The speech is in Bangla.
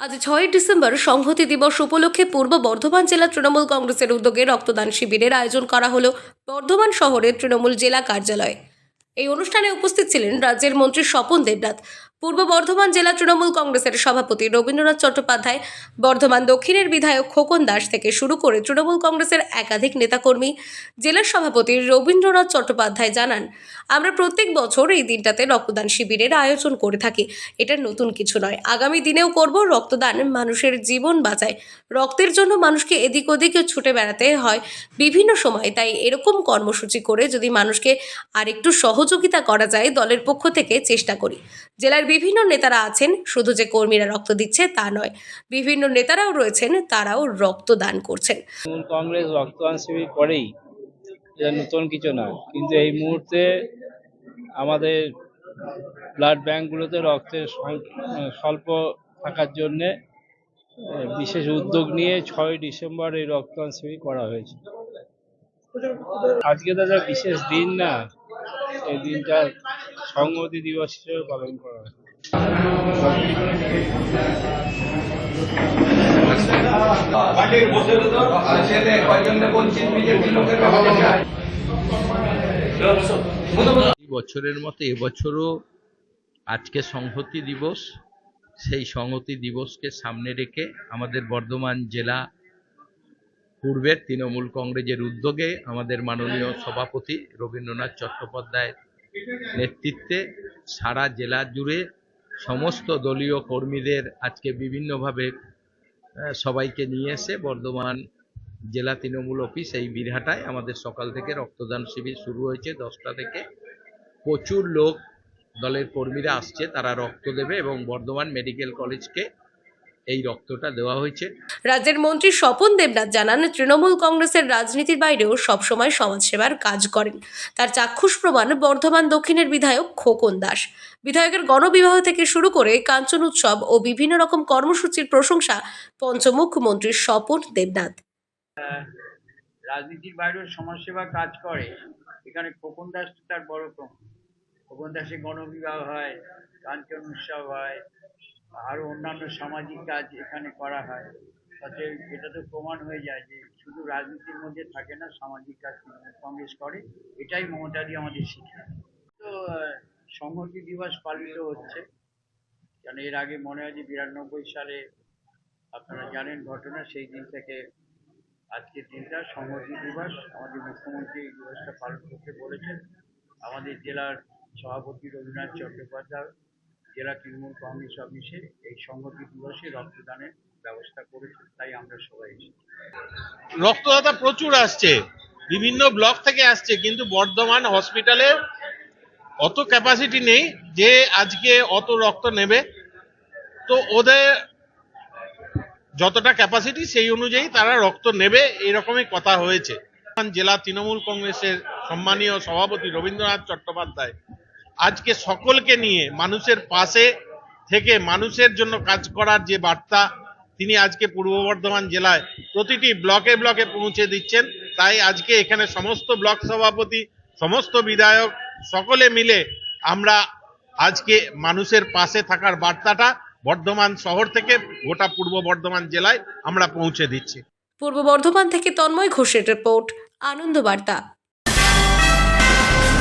আজ ছয় ডিসেম্বর সংহতি দিবস উপলক্ষে পূর্ব বর্ধমান জেলা তৃণমূল কংগ্রেসের উদ্যোগে রক্তদান শিবিরের আয়োজন করা হলো বর্ধমান শহরের তৃণমূল জেলা কার্যালয়ে। এই অনুষ্ঠানে উপস্থিত ছিলেন রাজ্যের মন্ত্রী স্বপন দেবনাথ পূর্ব বর্ধমান জেলা তৃণমূল কংগ্রেসের সভাপতি রবীন্দ্রনাথ চট্টোপাধ্যায়, বর্ধমান দক্ষিণের বিধায়ক খোকন দাস থেকে শুরু করে তৃণমূল কংগ্রেসের একাধিক নেতাকর্মী জেলার সভাপতি রবীন্দ্রনাথ চট্টোপাধ্যায় জানান, আমরা প্রত্যেক বছর এই দিনটাতে রক্তদান শিবিরের আয়োজন করে থাকি। এটা নতুন কিছু নয়। আগামী দিনেও করব রক্তদান। মানুষের জীবন বাঁচায়। রক্তের জন্য মানুষকে এদিক ওদিক ছুটে বেড়াতে হয় বিভিন্ন সময়। তাই এরকম কর্মসূচি করে যদি মানুষকে আরেকটু সহযোগিতা করা যায়, দলের পক্ষ থেকে চেষ্টা করি। জেলার বিভিন্ন নেতারা আছেন, শুধু যে কর্মীরা রক্ত দিচ্ছে তা নয়, বিভিন্ন নেতারাও রয়েছেন, তারাও রক্তদান করছেন। কংগ্রেস রক্তদান শিবির করেই নতুন কিছু না, কিন্তু এই মুহূর্তে আমাদের ব্লাড ব্যাঙ্কগুলোতে রক্তের স্বল্প থাকার জন্যে বিশেষ উদ্যোগ নিয়ে ছয় ডিসেম্বর এই রক্তদান শিবির করা হয়েছে। আজকে দাদা বিশেষ দিন না, এই দিনটা সংহতি দিবস হিসেবে পালন করা হয় এই বছরের মতো এবছরও আজকে সংহতি দিবস। সেই সংহতি দিবসকে সামনে রেখে আমাদের বর্ধমান জেলা পূর্বের তৃণমূল কংগ্রেসের উদ্যোগে আমাদের মাননীয় সভাপতি রবীন্দ্রনাথ চট্টোপাধ্যায় নেতৃত্বে সারা জেলা জুড়ে সমস্ত দলীয় কর্মীদের আজকে বিভিন্নভাবে সবাইকে নিয়ে এসে বর্ধমান জেলা তৃণমূল অফিস এই বীরহাটায় আমাদের সকাল থেকে রক্তদান শিবির শুরু হয়েছে দশটা থেকে। প্রচুর লোক দলের কর্মীরা আসছে, তারা রক্ত দেবে এবং বর্ধমান মেডিকেল কলেজকে এই রক্তটা দেওয়া হয়েছে। রাজ্যের মন্ত্রী স্বপন দেবনাথ জানান তৃণমূল কংগ্রেসের রাজনীতির বাইরেও সবসময় সমাজসেবার কাজ করেন। তার চাক্ষুষ প্রমাণ বর্ধমান দক্ষিণের বিধায়ক খোকন দাস। বিধায়কের গণবিবাহ থেকে শুরু করে কাঞ্চন উৎসব ও বিভিন্ন রকম কর্মসূচির প্রশংসা পঞ্চমুখ মন্ত্রী স্বপন দেবনাথ। রাজনীতির বাইরেও সমাজসেবা কাজ করে এখানে খোকন দাস তার বড় প্রমাণ খোকন দাসের গণবিবাহ হয় কাঞ্চন উৎসব হয় আরও অন্যান্য সামাজিক কাজ এখানে করা হয়। তাতে এটা তো প্রমাণ হয়ে যায় যে শুধু রাজনীতির মধ্যে থাকে না, সামাজিক কাজ কংগ্রেস করে। এটাই মমতাদি আমাদের শিক্ষা। তো সংহতি দিবস পালিত হচ্ছে। কারণ এর আগে মনে হয় যে বিরানব্বই সালে আপনারা জানেন ঘটনা, সেই দিন থেকে আজকের দিনটা সংহতি দিবস। আমাদের মুখ্যমন্ত্রী এই দিবসটা পালন করতে বলেছেন। আমাদের জেলার সভাপতি রবীন্দ্রনাথ চট্টোপাধ্যায় জেলা তৃণমূল কংগ্রেস অফিসে এই সংহতি দিবসে রক্তদানের ব্যবস্থা করেছেন তাই আমরা সবাই এসেছি। রক্তদাতা প্রচুর আসছে, বিভিন্ন ব্লক থেকে আসছে, কিন্তু বর্ধমান হসপিটালে অত ক্যাপাসিটি নেই যে আজকে অত রক্ত নেবে। তো ওদের যতটা ক্যাপাসিটি সেই অনুযায়ী তারা রক্ত নেবে, এরকমই কথা হয়েছে। জেলা তৃণমূল কংগ্রেসের সম্মানীয় সভাপতি রবীন্দ্রনাথ চট্টোপাধ্যায় আজকে সকলকে নিয়ে, মানুষের পাশে থেকে মানুষের জন্য কাজ করার যে বার্তা তিনি আজকে পূর্ব বর্ধমান জেলায় প্রতিটি ব্লকে ব্লকে পৌঁছে দিচ্ছেন, তাই আজকে এখানে সমস্ত ব্লক সভাপতি, সমস্ত বিধায়ক সকলে মিলে আমরা আজকে মানুষের পাশে থাকার বার্তাটা বর্ধমান শহর থেকে গোটা পূর্ব বর্ধমান জেলায় আমরা পৌঁছে দিচ্ছি। পূর্ব বর্ধমান থেকে তন্ময় ঘোষের রিপোর্ট, আনন্দ বার্তা।